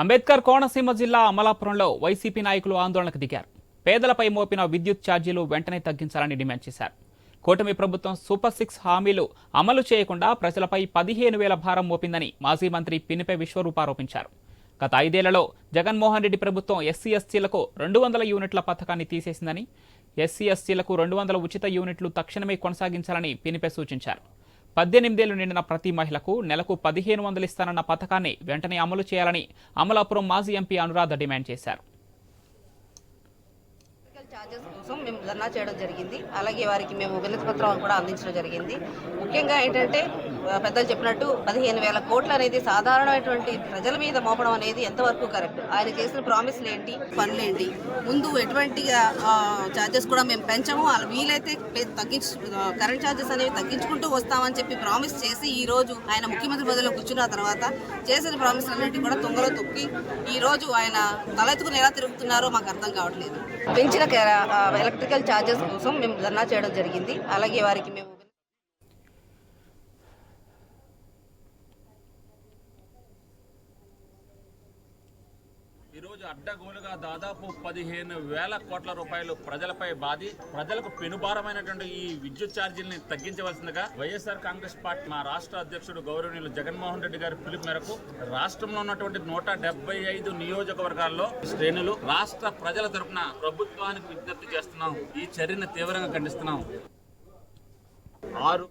అంబేద్కర్ కోనసీమ జిల్లా అమలాపురంలో వైసీపీ నాయకులు ఆందోళనకు దిగారు. పేదలపై మోపిన విద్యుత్ ఛార్జీలు వెంటనే తగ్గించాలని డిమాండ్ చేశారు. కూటమి ప్రభుత్వం సూపర్ సిక్స్ హామీలు అమలు చేయకుండా ప్రజలపై పదిహేను వేల భారం మోపిందని మాజీ మంత్రి పినిపే విశ్వరూపారోపించారు గత ఐదేళ్ళలో జగన్మోహన్ రెడ్డి ప్రభుత్వం ఎస్సీ ఎస్టీలకు రెండు వందల యూనిట్ల పథకాన్ని తీసేసిందని ఎస్సీ ఎస్టీలకు రెండు వందల ఉచిత యూనిట్లు తక్షణమే కొనసాగించాలని పినిపే సూచించారు. పద్దెనిమిదేళ్ళు నిండిన ప్రతి మహిళకు నెలకు పదిహేను వందలు ఇస్తానన్న పథకాన్ని వెంటనే అమలు చేయాలని అమలాపురం మాజీ ఎంపీ అనురాధ డిమాండ్ చేశారు. ఛార్జెస్ కోసం మేము ధర్నా చేయడం జరిగింది. అలాగే వారికి మేము వినతి పత్రం కూడా అందించడం జరిగింది. ముఖ్యంగా ఏంటంటే పెద్దలు చెప్పినట్టు పదిహేను వేల కోట్లు అనేది సాధారణమైనటువంటి ప్రజల మీద మోపడం అనేది ఎంతవరకు కరెక్ట్? ఆయన చేసిన ప్రామిస్లు ఏంటి? పనులు ఏంటి? ముందు ఎటువంటి ఛార్జెస్ కూడా మేము పెంచము. అలా వీలైతే తగ్గించు కరెంట్ ఛార్జెస్ అనేవి తగ్గించుకుంటూ వస్తామని చెప్పి ప్రామిస్ చేసి ఈ రోజు ఆయన ముఖ్యమంత్రి పదవిలో కూర్చున్న తర్వాత చేసిన ప్రామిస్ అన్నింటి కూడా తుంగలో తొక్కి ఈ రోజు ఆయన తలెత్తుకుని ఎలా తిరుగుతున్నారో మాకు అర్థం కావట్లేదు. పెంచిన ఎలక్ట్రికల్ ఛార్జెస్ కోసం మేము ధర్నా చేయడం జరిగింది. అలాగే వారికి మేము ఈరోజు అడ్డగోలుగా దాదాపు పదిహేను వేల కోట్ల రూపాయలు ప్రజలపై బాధి ప్రజలకు పెనుభారమైనటువంటి ఈ విద్యుత్ ఛార్జీలని తగ్గించవలసిందిగా వైఎస్ఆర్ కాంగ్రెస్ పార్టీ మా రాష్ట్ర అధ్యక్షుడు గౌరవనీయులు జగన్మోహన్ రెడ్డి గారి పిలుపు మేరకు రాష్ట్రంలో ఉన్నటువంటి నూట డెబ్బై ఐదు నియోజకవర్గాల్లో శ్రేణులు రాష్ట్ర ప్రజల తరపున ప్రభుత్వానికి విజ్ఞప్తి చేస్తున్నాం. ఈ చర్యను తీవ్రంగా ఖండిస్తున్నాం. ఆరు